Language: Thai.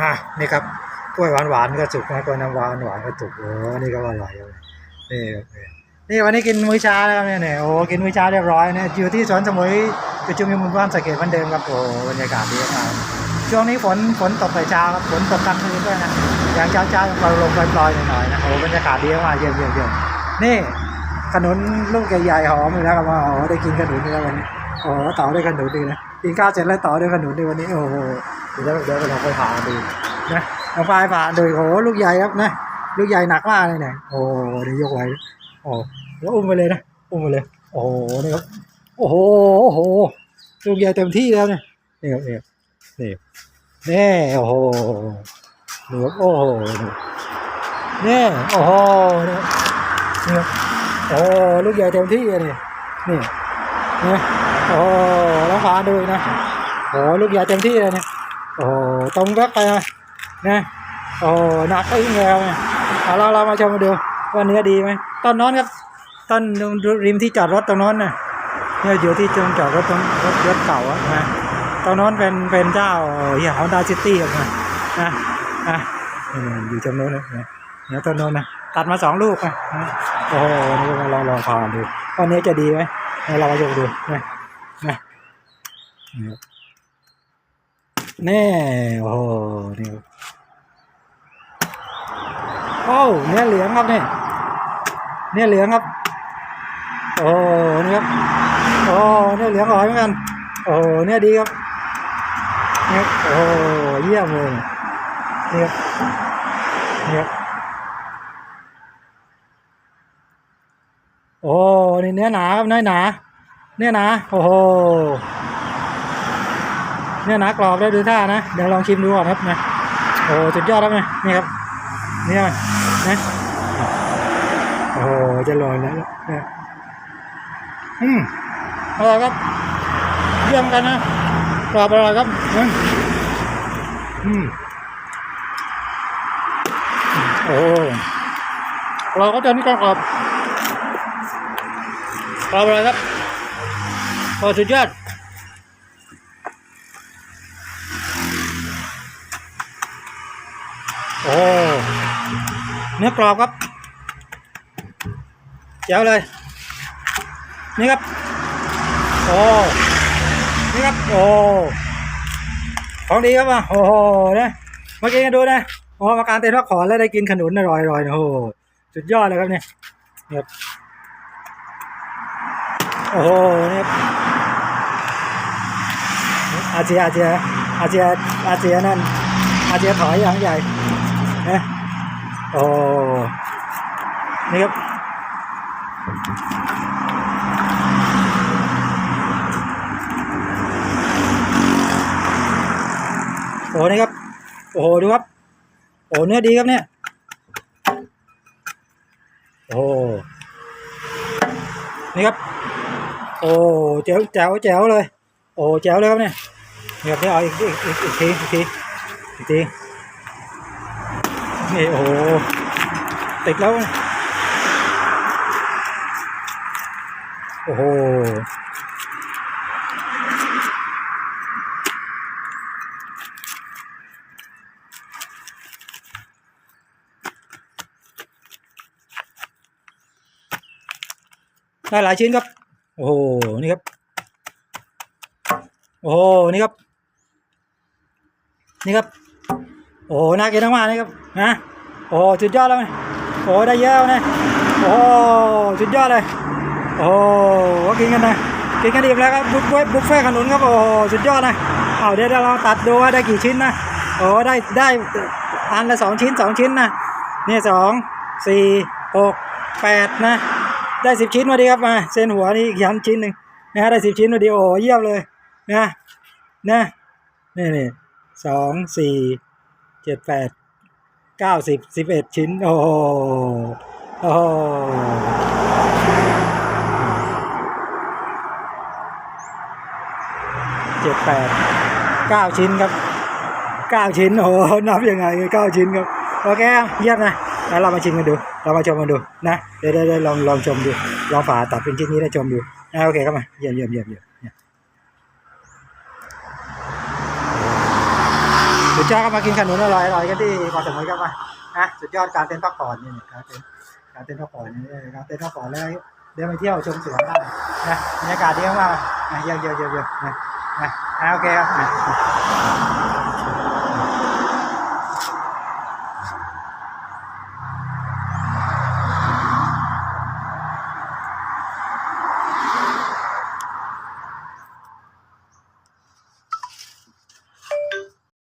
อะนี่ครับกล้วยหวานหวานก็สุกนะกล้วยน้ำหวานหวานก็สุกโอ้นี่ก็อร่อยเลยนี่นี่วันนี้กินมื้อเช้าแล้วเนี่ยเนี่ยโอ้กินมื้อเช้าเรียบร้อยเนี่ยอยู่ที่สวนสมุยประชุมยมุนบ้านสเกดเหมือนเดิมครับโอ้บรรยากาศดีมากช่วงนี้ฝนฝนตกแต่เช้าครับฝนตกกลางคืนด้วยนะอย่างเช้าเช้าๆปล่อยลงปล่อยๆหน่อยๆนะโอ้บรรยากาศดีมากเยี่ยมเยี่ยมเยี่ยมนี่ขนุนลูกใหญ่ๆหอมเลยนะครับว่าโอ้ได้กินขนุนนี่แล้ววันนี้โอ้ต่อด้วยขนุนดีนะกินข้าวเสร็จแล้วต่อด้วยขนุนดีวันนี้โอ้โห เดี๋ยวเดี๋ยวเราไปผ่าดูนะเราไปผ่าดูโอ้ลูกใหญ่ครับนะลูกใหญ่หนักมากเลยเนี่ยโอ้เดี๋ยวยกไว้โอ้แล้วอุ้มไปเลยนะอุ้มไปเลย โอ้นี่ครับโอ้โหโอ้โหลูกใหญ่เต็มที่แล้วเนี่ยนี่ครับนี่ครับนี่นี่โอ้โหนี่ครับโอ้โหนี่โอ้โหนี่ครับนี่ครับโอ้ลูกใหญ่เต็มที่เลยนี่นี่นี่โอ้แล้วฟ้าดูนะโอ้ลูกใหญ่เต็มที่เลยเนี่ย โอ้โหตรงแวบไปนะโอ้โหนักไปอีกแล้วเนี่ยเอาเราเรามาชมมาดูว่าเนื้อดีไหมต้นน้นครับต้นริมที่จอดรถตรงน้นน่ะเนี่ยอยู่ที่จงจอดรถตรงรถรถเก่าอะนะตรงน้นเป็นเป็นเจ้าเฮียฮอนด้าซิตี้ครับนะนะนะอยู่ตรงโน้นนะเนี่ยต้นน้นนะตัดมาสองลูกนะโอ้โหนี่ลองลองพาดูว่าเนื้อจะดีไหมเนี่ยเรามาชมดูนะนะ แน่โอ้โหนี่โอ้เนื้อเหลืองครับเนี่ยเนื้อเหลืองครับ โอ้นี่ครับโอ้เนื้อเหลืองอร่อยเหมือนกันโอ้เนื้อดีครับเนี่ครับโอ้เยี่ยมเลยเนี่ครับนี่ครับโอ้นี่เนื้อหนาครับเนื้อหนาเนื้อหนาโอ้โห เนื้อหนากรอบแล้วดูท่านะ เดี๋ยวลองชิมดูก่อนครับนะโอ้สุดยอดครับนะนี่ครับเนี่ยนะโอ้โหจะลอยแล้วนะอืมอร่อยครับ เยี่ยมกันนะกรอบอร่อยครับอืมโอ้เราก็จะนี่กรอบกรอบกรอบอร่อยครับโอ้สุดยอด โอ้เนื้อกรอบครับเจ๋วเลย นี่ครับ โอ้นี่ครับ โอ้ของดีครับอะโอ้โหนะมากินกันดูนะโอ้มาการเต้นพักผ่อนแล้วได้กินขนุนอร่อยๆนะโอ้โหสุดยอดเลยครับเนี่ยนี่ครับโอ้โหนี่ครับอาเจียอาเจียอาเจียอาเจียนั่นอาเจียถอยอย่างใหญ่ นะโอ้นี่ครับโอ้นี่ครับ โอ้โหดูครับ โอ้เนื้อดีครับเนี่ย โอ้นี่ครับ โอ้แจ๋วแจ๋วแจ๋วเลย โอ้แจ๋วเลยครับเนี่ยเนี่ครับนี่เอาอีกอีกอีกอีกทีอีกทีอีกที นี่โอ้โหติดแล้ว โอ้โหได้หลายชิ้นครับ โอ้โห นี่ครับ โอ้โห นี่ครับ นี่ครับ โอ้โหน่ากินมากๆนี่ครับนะโอ้สุดยอดแล้วไหมโอ้ได้เยอะนะโอ้สุดยอดเลย โอ้กินกันนะกินกันอิ่มแล้วครับบุฟเฟ่ต์บุฟเฟ่ต์ขนุนครับโอ้สุดยอดนะเอาเดี๋ยวเราตัดดูว่าได้กี่ชิ้นนะโอ้ได้ได้อันละสองชิ้นสองชิ้นนะเนี่ยสองสี่หกแปดนะ ได้สิบชิ้นมาดีครับมาเส้นหัวนี่อีกชั้นชิ้นหนึ่งนะฮะได้สิบชิ้นมาดีโอ้เยี่ยมเลยนะนะนี่นี่สองสี่ เจ็ดแปดเก้าสิบสิบเอ็ดชิ้น โอ้โหโอ้โหเจ็ดแปดเก้าชิ้นครับเก้าชิ้น โอ้โหนับยังไงเก้าชิ้นครับ โอเค เยี่ยมนะแล้วเรามาชิมกันดู เรามาชมกันดู นะ เดี๋ยวเดี๋ยวเดี๋ยวลองลองชมดู ลองผ่าตัดเป็นชิ้นนี้ได้วชมดูโอเคครับมา เยี่ยมเยี่ยมเยี่ยมเยี่ยมเนี่ย สุดยอดก็มากินขนุนอร่อยๆกันที่เกาะสมุยก็มานะสุดยอดการเต้นพักผ่อนนี่การเต้นการเต้นพักผ่อนนี่การเต้นพักผ่อนแล้วเดินไปเที่ยวชมสวนได้นะบรรยากาศดีมากนะเยอะเยอะเยอะเยี่ยมนะนะโอเคครับ